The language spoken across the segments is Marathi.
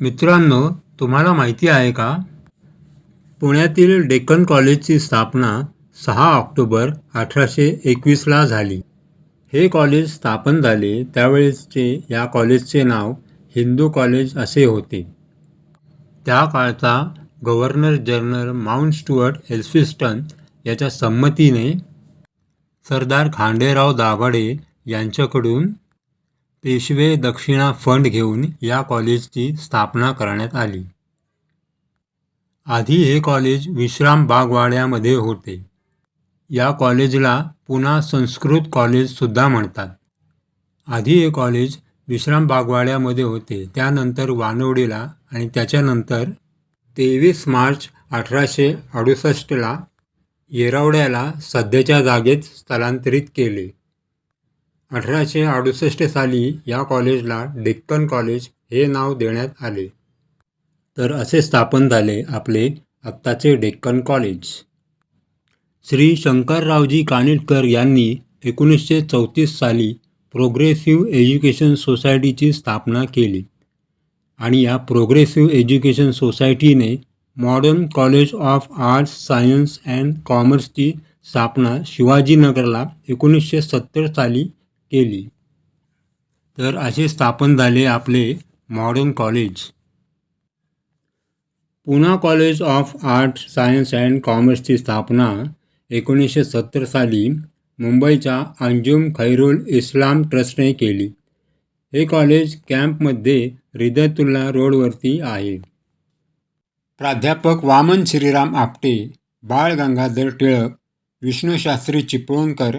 मित्रांनो तुम्हाला माहिती आहे का? पुण्यातील डेक्कन कॉलेजची स्थापना सहा ऑक्टोबर अठराशे एकवीसला झाली. हे कॉलेज स्थापन झाले त्यावेळेसचे या कॉलेजचे नाव हिंदू कॉलेज असे होते. त्या काळचा governor general Mount Stuart Elphinstone याच्या संमतीने सरदार खांडेराव दाभाडे यांच्याकडून पेशवे दक्षिणा फंड घेऊन या कॉलेजची स्थापना करण्यात आली. आधी हे कॉलेज विश्राम बागवाड्यामध्ये होते. या कॉलेजला पुन्हा संस्कृत कॉलेजसुद्धा म्हणतात. आधी हे कॉलेज विश्राम बागवाड्यामध्ये होते. त्यानंतर वानवडीला आणि त्याच्यानंतर तेवीस मार्च अठराशे अडुसष्टला येरवड्याला सध्याच्या जागेत स्थलांतरित केले. अठराशे अडुसष्ट साली या कॉलेजला डेक्कन कॉलेज हे नाव देण्यात आले. तर असे स्थापन झाले आपले आत्ताचे डेक्कन कॉलेज. श्री शंकररावजी कानिटकर यांनी एकोणीसशे चौतीस साली प्रोग्रेसिव्ह एज्युकेशन सोसायटीची स्थापना केली आणि या प्रोग्रेसिव्ह एज्युकेशन सोसायटीने modern college of arts science and कॉमर्सची स्थापना शिवाजीनगरला एकोणीसशे सत्तर साली केली. तर असे स्थापन झाले आपले modern college Poona college of art science and कॉमर्सची स्थापना एकोणीसशे सत्तर साली मुंबईच्या अंजुम खैरुल इस्लाम ट्रस्टने केली. हे कॉलेज कॅम्पमध्ये रिदतुल्ला रोडवरती आहे. प्राध्यापक वामन श्रीराम आपटे बाळ गंगाधर टिळक विष्णूशास्त्री चिपळूणकर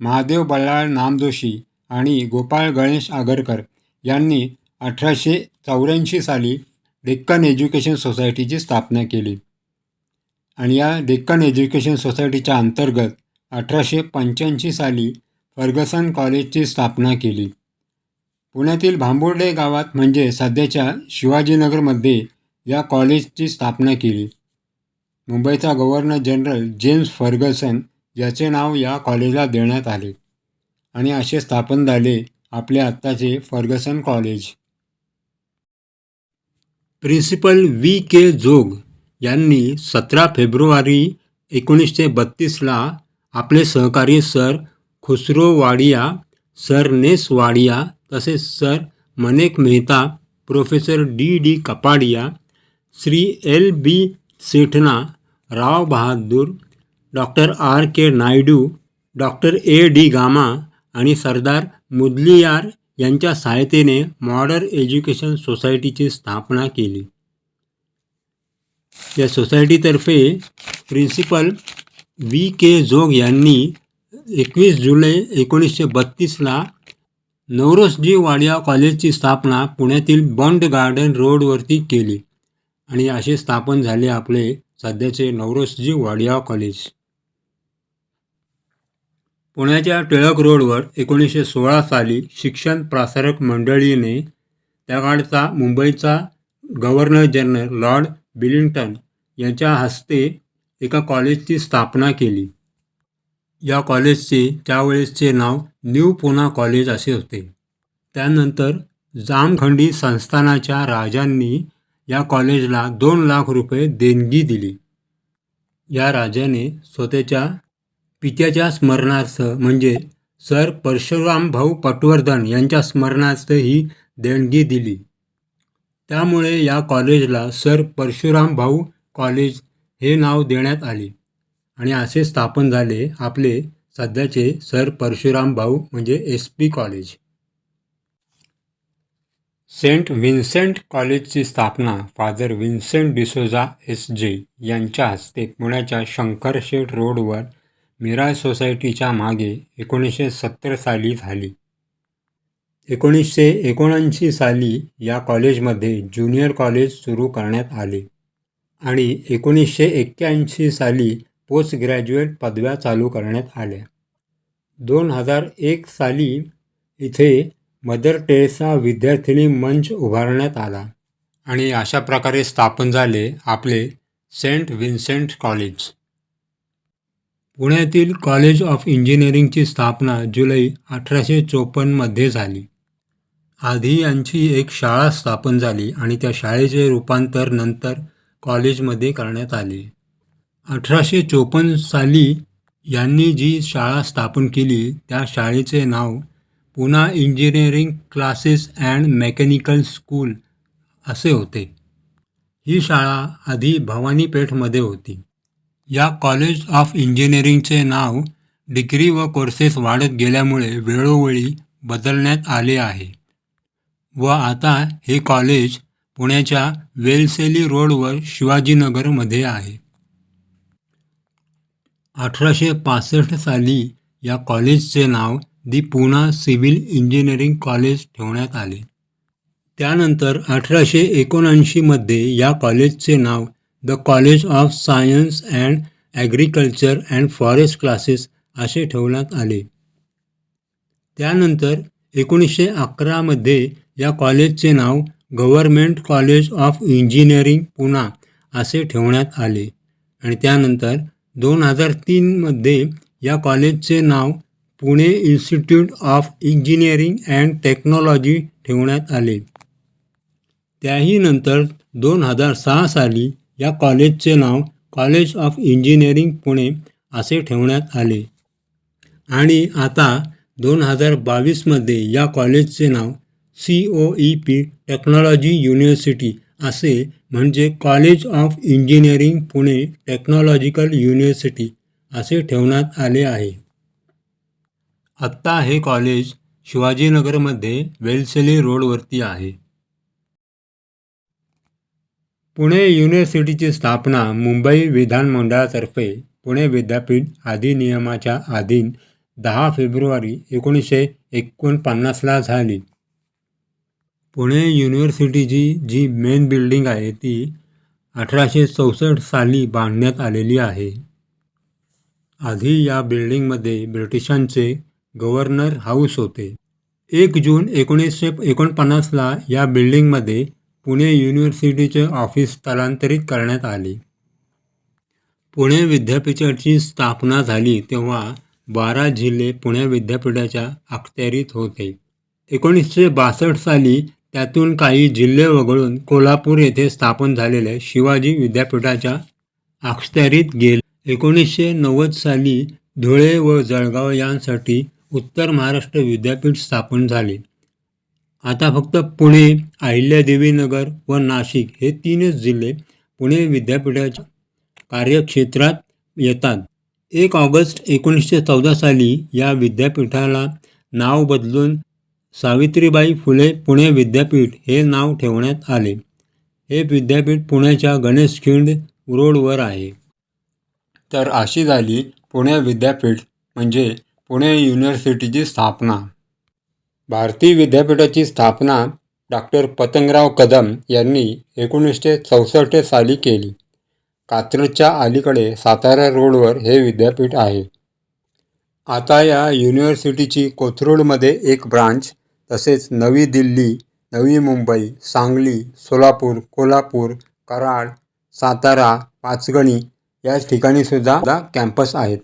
महादेव बल्लाळ नामजोशी आणि गोपाळ गणेश आगरकर यांनी अठराशे चौऱ्याऐंशी साली डेक्कन एज्युकेशन सोसायटीची स्थापना केली. आणि या डेक्कन एज्युकेशन सोसायटीच्या अंतर्गत अठराशे पंच्याऐंशी साली फर्गसन कॉलेजची स्थापना केली. पुण्यातील भांबुर्डे गावात म्हणजे सध्याच्या शिवाजीनगरमध्ये या कॉलेजची स्थापना केली. मुंबईचा गव्हर्नर जनरल जेम्स फर्गसन ज्याचे नाव या कॉलेजला देण्यात आले आणि असे स्थापन झाले आपले आत्ताचे Fergusson college. Principal V K Jog यांनी सतरा फेब्रुवारी एकोणीसशे बत्तीसला आपले सहकारी सर खुसरो वाडिया सर नेस वाडिया तसेच sir Manek Mehta professor D D Kapadia Shri L B Sethna Rao Bahadur doctor R K Naidu doctor A D Gama आणि सरदार मुदलियार यांच्या सहायतेने मॉडर्न एज्युकेशन सोसायटीची स्थापना केली. या सोसायटीतर्फे प्रिन्सिपल व्ही के जोग यांनी एकवीस जुलै एकोणीसशे बत्तीसला नवरोसजी वाडिया कॉलेजची स्थापना पुण्यातील बंड गार्डन रोडवरती केली आणि असे स्थापन झाले आपले सध्याचे नवरोसजी वाडिया कॉलेज. पुण्याच्या टिळक रोडवर एकोणीसशे सोळा साली शिक्षण प्रसारक मंडळीने त्या काळचा मुंबईचा गव्हर्नर जनरल लॉर्ड बिलिंग्टन यांच्या हस्ते एका कॉलेजची स्थापना केली. या कॉलेजचे त्यावेळेसचे नाव न्यू पुना कॉलेज असे होते. त्यानंतर जामखंडी संस्थानाच्या राजांनी या कॉलेजला दोन लाख रुपये देणगी दिली. या राजाने स्वतःच्या पित्याच्या स्मरणार्थ म्हणजे सर परशुराम भाऊ पटवर्धन यांच्या स्मरणार्थ ही देणगी दिली. त्यामुळे या कॉलेजला सर परशुराम भाऊ कॉलेज हे नाव देण्यात आले आणि असे स्थापन झाले आपले सध्याचे सर परशुराम भाऊ म्हणजे S P college. Saint Vincent कॉलेजची स्थापना फादर विन्सेंट डिसोजा एस जे यांच्या हस्ते पुण्याच्या शंकरशेठ रोडवर मिराज सोसायटीच्या मागे एकोणीसशे सत्तर साली झाली. एकोणीसशे एकोणऐंशी साली या कॉलेजमध्ये ज्युनियर कॉलेज सुरू करण्यात आले आणि एकोणीसशे एक्क्याऐंशी साली पोस्ट ग्रॅज्युएट पदव्या चालू करण्यात आल्या. दोन हजार एक साली इथे मदर टेरेसा विद्यार्थिनी मंच उभारण्यात आला आणि अशा प्रकारे स्थापन झाले आपले सेंट विन्सेंट कॉलेज. पुण्यातील कॉलेज ऑफ इंजिनिअरिंगची स्थापना जुलै अठराशे चोपन्नमध्ये झाली. आधी यांची एक शाळा स्थापन झाली आणि त्या शाळेचे रूपांतर नंतर कॉलेजमध्ये करण्यात आले. अठराशे चोपन्न साली यांनी जी शाळा स्थापन केली त्या शाळेचे नाव Poona engineering classes and mechanical school असे होते. ही शाळा आधी भवानीपेठमध्ये होती. या कॉलेज ऑफ इंजिनिअरिंगचे नाव डिग्री व कोर्सेस वाढत गेल्यामुळे वेळोवेळी बदलण्यात आले आहे. व आता हे कॉलेज पुण्याच्या वेलसेली रोडवर शिवाजीनगरमध्ये आहे. अठराशे पासष्ट साली या कॉलेजचे नाव the Poona civil engineering college ठेवण्यात आले. त्यानंतर अठराशे एकोणऐंशीमध्ये या कॉलेजचे नाव the college of science and agriculture and forest classes असे ठेवण्यात आले. त्यानंतर एकोणीसशे अकरामध्ये या कॉलेजचे नाव government college of engineering Poona असे ठेवण्यात आले. आणि त्यानंतर दोन हजार तीनमध्ये या कॉलेजचे नाव Pune institute of engineering and technology ठेवण्यात आले. त्याही नंतर दोन हजार सहा साली या कॉलेजचे नाव कॉलेज ऑफ इंजिनिअरिंग पुणे असे ठेवण्यात आले. आणि आता दोन हजार बावीसमध्ये या कॉलेजचे नाव C O E P technology university असे म्हणजे college of engineering Pune technological university असे ठेवण्यात आले आहे. आत्ता हे कॉलेज शिवाजीनगरमध्ये वेलसेली रोडवरती आहे. पुणे युनिव्हर्सिटीची स्थापना मुंबई विधानमंडळातर्फे पुणे विद्यापीठ अधिनियमाच्या अधीन दहा फेब्रुवारी एकोणीसशे एकोणपन्नासला झाली. पुणे युनिव्हर्सिटीची जी मेन बिल्डिंग आहे ती अठराशे चौसष्ट साली बांधण्यात आलेली आहे. आधी या बिल्डिंगमध्ये ब्रिटिशांचे गव्हर्नर हाऊस होते. एक जून एकोणीसशे एकोणपन्नासला या बिल्डिंगमध्ये पुणे युनिव्हर्सिटीचे ऑफिस स्थलांतरित करण्यात आले. पुणे विद्यापीठाची स्थापना झाली तेव्हा बारा जिल्हे पुणे विद्यापीठाच्या अखत्यारीत होते. एकोणीसशे बासष्ट साली त्यातून काही जिल्हे वगळून कोल्हापूर येथे स्थापन झालेल्या शिवाजी विद्यापीठाच्या अखत्यारीत गेले. एकोणीसशे नव्वद साली धुळे व जळगाव यांसाठी उत्तर महाराष्ट्र विद्यापीठ स्थापन झाले. आता फक्त पुणे अहिल्यादेवीनगर व नाशिक हे तीनच जिल्हे पुणे विद्यापीठाच्या कार्यक्षेत्रात येतात. एक ऑगस्ट एकोणीसशे चौदा साली या विद्यापीठाला नाव बदलून सावित्रीबाई फुले पुणे विद्यापीठ हे नाव ठेवण्यात आले. हे विद्यापीठ पुण्याच्या गणेशखिंड रोडवर आहे. तर अशी झाली पुणे विद्यापीठ म्हणजे पुणे युनिव्हर्सिटीची स्थापना. भारतीय विद्यापीठाची स्थापना डॉक्टर पतंगराव कदम यांनी एकोणीसशे चौसष्ट साली केली. कात्रजच्या अलीकडे सातारा रोडवर हे विद्यापीठ आहे. आता या युनिव्हर्सिटीची कोथरूडमध्ये एक ब्रांच तसेच नवी दिल्ली नवी मुंबई सांगली सोलापूर कोल्हापूर कराड सातारा पाचगणी या ठिकाणीसुद्धा कॅम्पस आहेत.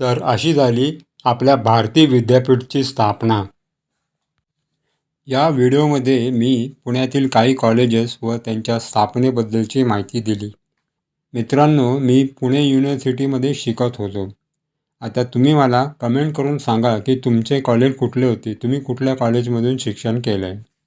तर अशी झाली आपल्या भारती विद्यापीठची स्थापना. या व्हिडिओमध्ये मी पुण्यातील काही कॉलेजेस व त्यांच्या स्थापनेबद्दलची माहिती दिली. मित्रांनो मी पुणे युनिव्हर्सिटीमध्ये शिकत होतो. आता तुम्ही मला कमेंट करून सांगा की तुमचे कॉलेज कुठले होते? तुम्ही कुठल्या कॉलेजमधून शिक्षण केलं आहे